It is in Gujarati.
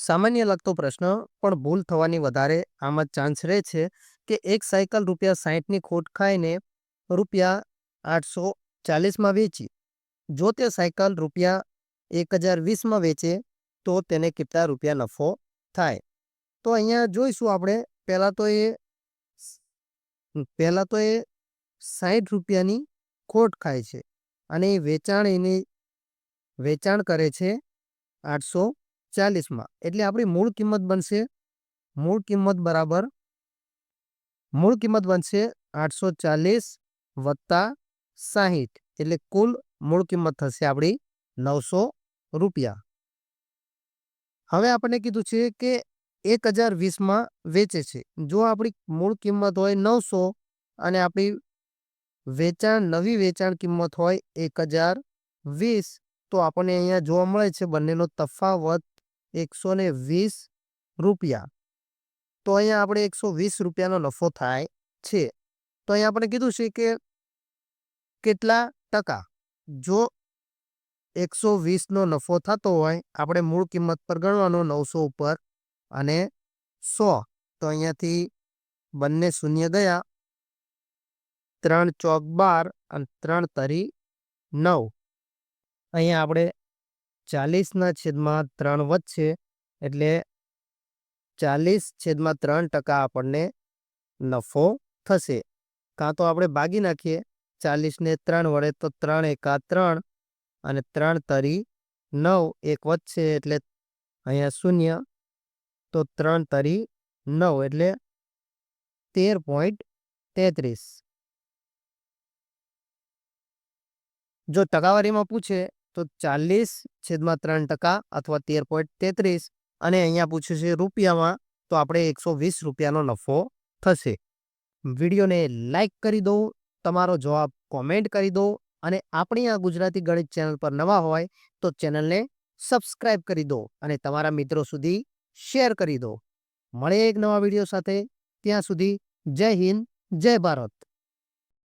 સામાન્ય લગતો પ્રશ્ન, પણ ભૂલ થવાની વધારે આમ જ ચાન્સ રહે છે કે એક સાયકલ રૂપિયા સાહીઠની ખોટ ખાઈને રૂપિયા આઠસો ચાલીસમાં વેચી. જો તે સાયકલ રૂપિયા એક હજાર વીસમાં વેચે, તો તેને કેટલા રૂપિયા નફો થાય? તો અહીંયા જોઈશું આપણે, પહેલાં તો એ પહેલાં તો એ સાહીઠ રૂપિયાની ખોટ ખાય છે અને એ વેચાણ એની વેચાણ કરે છે આઠસો ચાલીસમાં એટલે આપણી મૂળ કિંમત બનશે, મૂળ કિંમત બરાબર, મૂળ કિંમત બનશે આઠસો ચાલીસ વત્તા સાહીઠ. એટલે કુલ મૂળ કિંમત થશે આપણી નવસો રૂપિયા. હવે આપણને કીધું છે કે એક હજાર વીસમાં વેચે છે. જો આપણી મૂળ કિંમત હોય નવસો અને આપણી વેચાણ, નવી વેચાણ કિંમત હોય એક હજાર વીસ, તો આપણને અહીંયા જોવા મળે છે બંનેનો તફાવત એકસો ને વીસ રૂપિયા. તો અહીંયા આપણે એકસો વીસ રૂપિયાનો નફો થાય છે. તો અહીંયા આપણે કીધું છે કે કેટલા ટકા? જો એકસો વીસનો નફો થતો હોય, આપણે મૂળ કિંમત પર ગણવાનો નવસો ઉપર અને સો. તો અહીંયાથી બંને શૂન્ય ગયા. ત્રણ ચોક બાર અને ત્રણ તરી નવ. અહીંયા આપણે ચાલીસના છેદમાં ત્રણ વધશે, એટલે ચાલીસ છેદમાં ત્રણ ટકા આપણને નફો થશે. કાં તો આપણે ભાગી નાખીએ, ચાલીસને ત્રણ વડે તો ત્રણ એકા ત્રણ, અને ત્રણ તરી નવ એક વધશે, એટલે અહીંયા શૂન્ય, તો ત્રણ તરી નવ, એટલે તેર પોઈન્ટ તેત્રીસ. જો ટકાવારીમાં પૂછે તો ચાલીસ છેદમાં ત્રણ ટકા અથવા તેર પોઈન્ટ તેત્રીસ અને અહીંયા પૂછ્યું છે રૂપિયામાં, તો આપણે એકસો વીસ રૂપિયાનો નફો થશે. વિડીયોને લાઇક કરી દો, તમારો જવાબ કોમેન્ટ કરી દો અને આપણી આ ગુજરાતી ગણિત ચેનલ પર નવા હોય તો ચેનલને સબસ્ક્રાઇબ કરી દો અને તમારા મિત્રો સુધી શેર કરી દો. મળે એક નવા વીડિયો સાથે, ત્યાં સુધી જય હિન્દ, જય ભારત.